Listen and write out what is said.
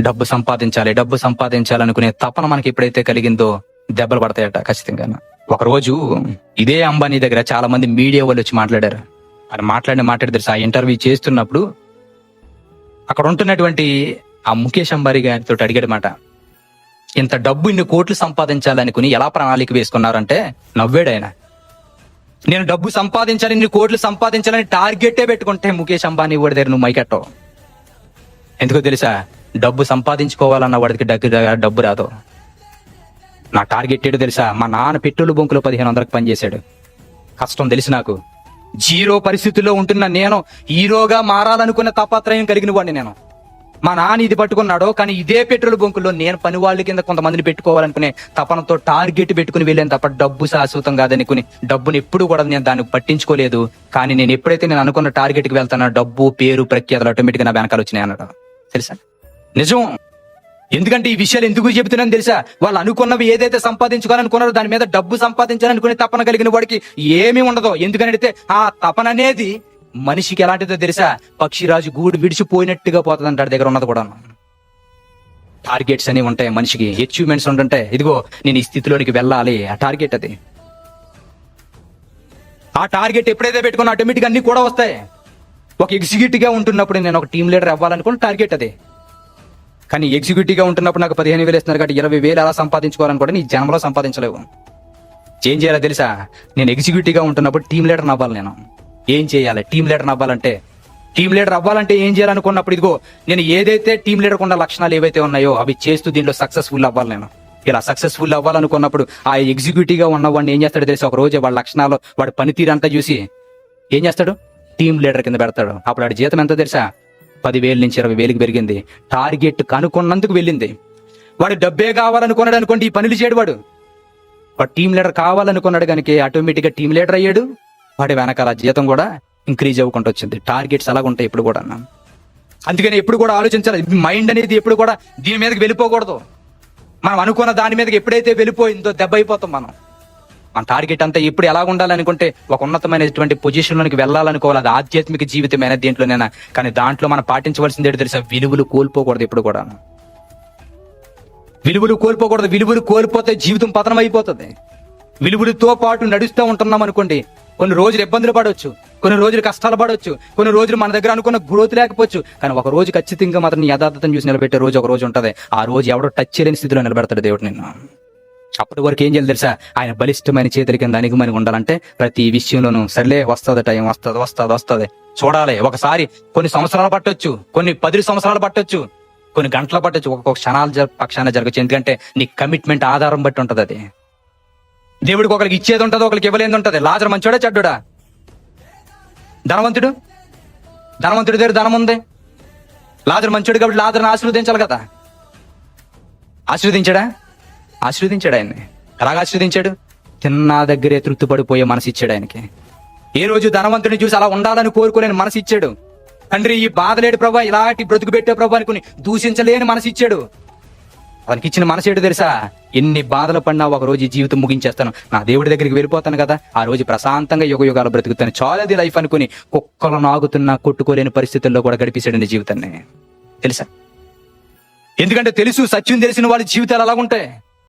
డబ్బు సంపాదించాలి డబ్బు సంపాదించాలనుకునే తపన మనకి ఎప్పుడైతే కలిగిందో దెబ్బలు పడతాయట ఖచ్చితంగా. ఒకరోజు ఇదే అంబానీ దగ్గర చాలా మంది మీడియా వాళ్ళు వచ్చి మాట్లాడారు. అని మాట్లాడిన మాట్లాడి తెలుసు? ఆ ఇంటర్వ్యూ చేస్తున్నప్పుడు అక్కడ ఉంటున్నటువంటి ఆ ముఖేష్ అంబానీ గారితో అడిగాడు మాట. ఇంత డబ్బు ఇన్ని కోట్లు సంపాదించాలనుకుని ఎలా ప్రణాళిక వేసుకున్నారంటే నవ్వాడు ఆయన. నేను డబ్బు సంపాదించాలి ఇన్ని కోట్లు సంపాదించాలని టార్గెటే పెట్టుకుంటే ముఖేష్ అంబానీ వాడి దగ్గర నువ్వు మైకెట్టవు. ఎందుకో తెలుసా? డబ్బు సంపాదించుకోవాలన్న వాడికి దగ్గర డబ్బు రాదు. నా టార్గెట్ ఏడు తెలుసా? మా నాన్న పెట్రోల్ బొంకులో పదిహేను వందలకు పనిచేశాడు. కష్టం తెలుసు నాకు. జీరో పరిస్థితుల్లో ఉంటున్న నేను హీరోగా మారాలనుకున్న తాపత్రయం కలిగిన వాడిని నేను. మా నాన్న ఇది పట్టుకున్నాడో కానీ ఇదే పెట్రోల్ బొంకుల్లో నేను పని వాళ్ళ కింద కొంతమందిని పెట్టుకోవాలనుకునే తపనతో టార్గెట్ పెట్టుకుని వెళ్ళాను తప్ప డబ్బు శాశ్వతం కాదనుకుని డబ్బుని ఎప్పుడు కూడా నేను దాన్ని పట్టించుకోలేదు. కానీ నేను ఎప్పుడైతే నేను అనుకున్న టార్గెట్కి వెళ్తానో డబ్బు పేరు ప్రఖ్యాతలు ఆటోమేటిక్గా నా వెనకాల వచ్చినాయి అన్నాడు. తెలుసా? నిజం. ఎందుకంటే ఈ విషయాలు ఎందుకు చెబుతున్నాను తెలుసా? వాళ్ళు అనుకున్నవి ఏదైతే సంపాదించుకోవాలనుకున్నారో దాని మీద డబ్బు సంపాదించాలనుకునే తపన కలిగిన వాడికి ఏమీ ఉండదు. ఎందుకని అడిగితే ఆ తపన అనేది మనిషికి ఎలాంటిదో తెలుసా? పక్షిరాజు గూడు విడిచిపోయినట్టుగా పోతుంది అంటాడు దగ్గర ఉన్నది కూడా టార్గెట్స్ అనేవి ఉంటాయి మనిషికి. అచీవ్మెంట్స్ ఉంటుంటే ఇదిగో నేను ఈ స్థితిలోనికి వెళ్ళాలి. ఆ టార్గెట్ అది. ఆ టార్గెట్ ఎప్పుడైతే పెట్టుకున్నా ఆటోమేటిక్ అన్ని కూడా వస్తాయి. ఒక ఎగ్జిక్యూటివ్గా ఉంటున్నప్పుడు నేను ఒక టీం లీడర్ అవ్వాలనుకున్న టార్గెట్ అది. కానీ ఎగ్జిక్యూటివ్గా ఉంటున్నప్పుడు నాకు పదిహేను వేలు ఇస్తున్నారు కాబట్టి ఇరవై వేలు ఎలా సంపాదించుకోవాలని కూడా నీ జన్మలో సంపాదించలేవు. ఏం చేయాలో తెలుసా? నేను ఎగ్జిక్యూటివ్గా ఉంటున్నప్పుడు టీం లీడర్ అవ్వాలి నేను. ఏం చేయాలి? టీం లీడర్ అవ్వాలంటే? టీం లీడర్ అవ్వాలంటే ఏం చేయాలనుకున్నప్పుడు ఇదిగో నేను ఏదైతే టీం లీడర్ ఉన్న లక్షణాలు ఏవైతే ఉన్నాయో అవి చేస్తూ దీంట్లో సక్సెస్ఫుల్ అవ్వాలి నేను. ఇలా సక్సెస్ఫుల్ అవ్వాలనుకున్నప్పుడు ఆ ఎగ్జిక్యూటివ్గా ఉన్నవాడిని ఏం చేస్తాడో తెలిసి? ఒక రోజు వాళ్ళ లక్షణాలు వాడి పనితీరు అంతా చూసి ఏం చేస్తాడు? టీం లీడర్ కింద పెడతాడు. అప్పుడు వాడి జీతం ఎంత తెలుసా? పదివేల నుంచి ఇరవై వేలకు పెరిగింది. టార్గెట్ కనుక్కున్నందుకు వెళ్ళింది. వాడు డబ్బే కావాలనుకున్నాడు అనుకోండి ఈ పనులు చేయడు వాడు వాడు టీం లీడర్ కావాలనుకున్నాడు కనుక ఆటోమేటిక్గా టీం లీడర్ అయ్యాడు. వాడి వెనకాల జీతం కూడా ఇంక్రీజ్ అవ్వకుండా వచ్చింది. టార్గెట్స్ అలాగ ఉంటాయి ఇప్పుడు కూడా అందుకని ఎప్పుడు కూడా ఆలోచించాలి. మైండ్ అనేది ఎప్పుడు కూడా దీని మీదకి వెళ్ళిపోకూడదు. మనం అనుకున్న దాని మీదకి ఎప్పుడైతే వెళ్ళిపోయిందో దెబ్బ అయిపోతాం మనం. మన టార్గెట్ అంతా ఎప్పుడు ఎలా ఉండాలనుకుంటే ఒక ఉన్నతమైనటువంటి పొజిషన్లోనికి వెళ్ళాలనుకోవాలి. అది ఆధ్యాత్మిక జీవితమైన దీంట్లోనైనా. కానీ దాంట్లో మనం పాటించవలసింది ఏంటో తెలుసా? విలువలు కోల్పోకూడదు ఎప్పుడు కూడా విలువలు కోల్పోకూడదు. విలువలు కోల్పోతే జీవితం పతనం అయిపోతుంది విలువలతో పాటు నడుస్తూ ఉంటున్నాం అనుకోండి కొన్ని రోజులు ఇబ్బందులు పడవచ్చు కొన్ని రోజులు కష్టాలు పడవచ్చు కొన్ని రోజులు మన దగ్గర అనుకున్న గ్రోత్ లేకపోవచ్చు. కానీ ఒక రోజు ఖచ్చితంగా మాత్రం నీ యథార్థతను చూసి నిలబెట్టే రోజు ఒక రోజు ఉంటుంది. ఆ రోజు ఎవడో టచ్ చేయలేని స్థితిలో నిలబెడతాడు దేవుడు నిన్ను. అప్పటి వరకు ఏం చేయాలి తెలుసా? ఆయన బలిష్టమైన చేతుల కింద అణిగిమని ఉండాలంటే ప్రతి విషయంలోనూ సర్లే వస్తుంది టైం వస్తుంది వస్తుంది వస్తుంది. చూడాలి. ఒకసారి కొన్ని సంవత్సరాలు పట్టొచ్చు కొన్ని పది సంవత్సరాలు పట్టొచ్చు కొన్ని గంటలు పట్టొచ్చు ఒక్కొక్క క్షణాలు పక్షాన జరగచ్చు. ఎందుకంటే నీ కమిట్మెంట్ ఆధారం బట్టి ఉంటది అది. దేవుడికి ఒకరికి ఇచ్చేది ఉంటుంది ఒకరికి ఇవ్వలేదు ఉంటది. లాజర్ మంచోడా చెడ్డోడా? ధనవంతుడు? ధనవంతుడి దగ్గర ధనం ఉంది. లాజర్ మంచోడు కాబట్టి లాజర్ని ఆశీర్వదించాలి కదా. ఆశీర్వదించాడా? ఆశీర్వదించాడు ఆయన్ని. ఎలాగ ఆశీర్వదించాడు? తిన్నా దగ్గరే తృప్తిపడిపోయే మనసు ఇచ్చాడు ఆయనకి. ఏ రోజు ధనవంతుని చూసి అలా ఉండాలని కోరుకోలేని మనసు ఇచ్చాడు తండ్రి ఈ బాధలేడు ప్రభా ఇలాంటి బ్రతుకు పెట్టే ప్రభా అనుకుని దూషించలేని మనసు ఇచ్చాడు అతనికి ఇచ్చిన మనసు ఏంటో తెలుసా? ఎన్ని బాధలు పడినా ఒక రోజు జీవితం ముగించేస్తాను. నా దేవుడి దగ్గరికి వెళ్ళిపోతాను కదా. ఆ రోజు ప్రశాంతంగా యుగ యుగాలు బ్రతుకుతాను. చాలాది లైఫ్ అనుకుని కుక్కలు నాగుతున్నా కొట్టుకోలేని పరిస్థితుల్లో కూడా గడిపేశాడు జీవితాన్ని. తెలుసా? ఎందుకంటే తెలుసు సత్యం తెలిసిన వాళ్ళ జీవితాలు అలాగుంటాయి